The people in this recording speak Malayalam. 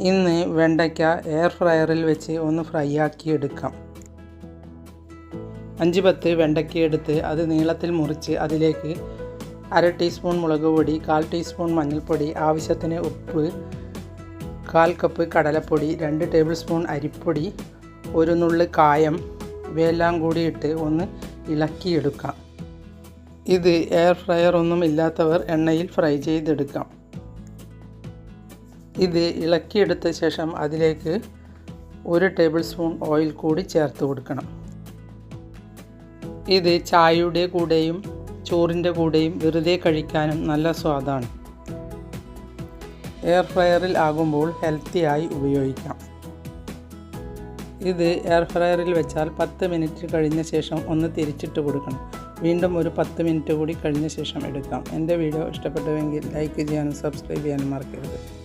ഇന്ന് വെണ്ടയ്ക്ക എയർ ഫ്രയറിൽ വെച്ച് ഒന്ന് ഫ്രൈ ആക്കി എടുക്കാം അഞ്ച് പത്ത് വെണ്ടയ്ക്ക എടുത്ത് അത് നീളത്തിൽ മുറിച്ച് അതിലേക്ക് അര ടീസ്പൂൺ മുളക് പൊടി കാൽ ടീസ്പൂൺ മഞ്ഞൾപ്പൊടി ആവശ്യത്തിന് ഉപ്പ് കാൽ കപ്പ് കടലപ്പൊടി രണ്ട് ടേബിൾ സ്പൂൺ അരിപ്പൊടി ഒരു നുള്ള് കായം ഇവയെല്ലാം കൂടി ഇട്ട് ഒന്ന് ഇളക്കിയെടുക്കാം. ഇത് എയർ ഫ്രയർ ഒന്നും ഇല്ലാത്തവർ എണ്ണയിൽ ഫ്രൈ ചെയ്തെടുക്കാം. ഇത് ഇളക്കിയെടുത്ത ശേഷം അതിലേക്ക് ഒരു ടേബിൾ സ്പൂൺ ഓയിൽ കൂടി ചേർത്ത് കൊടുക്കണം. ഇത് ചായയുടെ കൂടെയും ചോറിന്റെ കൂടെയും വെറുതെ കഴിക്കാനും നല്ല സ്വാദാണ്. എയർ ഫ്രയറിൽ ആകുമ്പോൾ ഹെൽത്തിയായി ഉപയോഗിക്കാം. ഇത് എയർ ഫ്രയറിൽ വെച്ചാൽ പത്ത് മിനിറ്റ് കഴിഞ്ഞ ശേഷം ഒന്ന് തിരിച്ചിട്ട് കൊടുക്കണം. വീണ്ടും ഒരു പത്ത് മിനിറ്റ് കൂടി കഴിഞ്ഞ ശേഷം എടുക്കാം. എന്റെ വീഡിയോ ഇഷ്ടപ്പെട്ടുവെങ്കിൽ ലൈക്ക് ചെയ്യാനും സബ്സ്ക്രൈബ് ചെയ്യാനും മറക്കരുത്.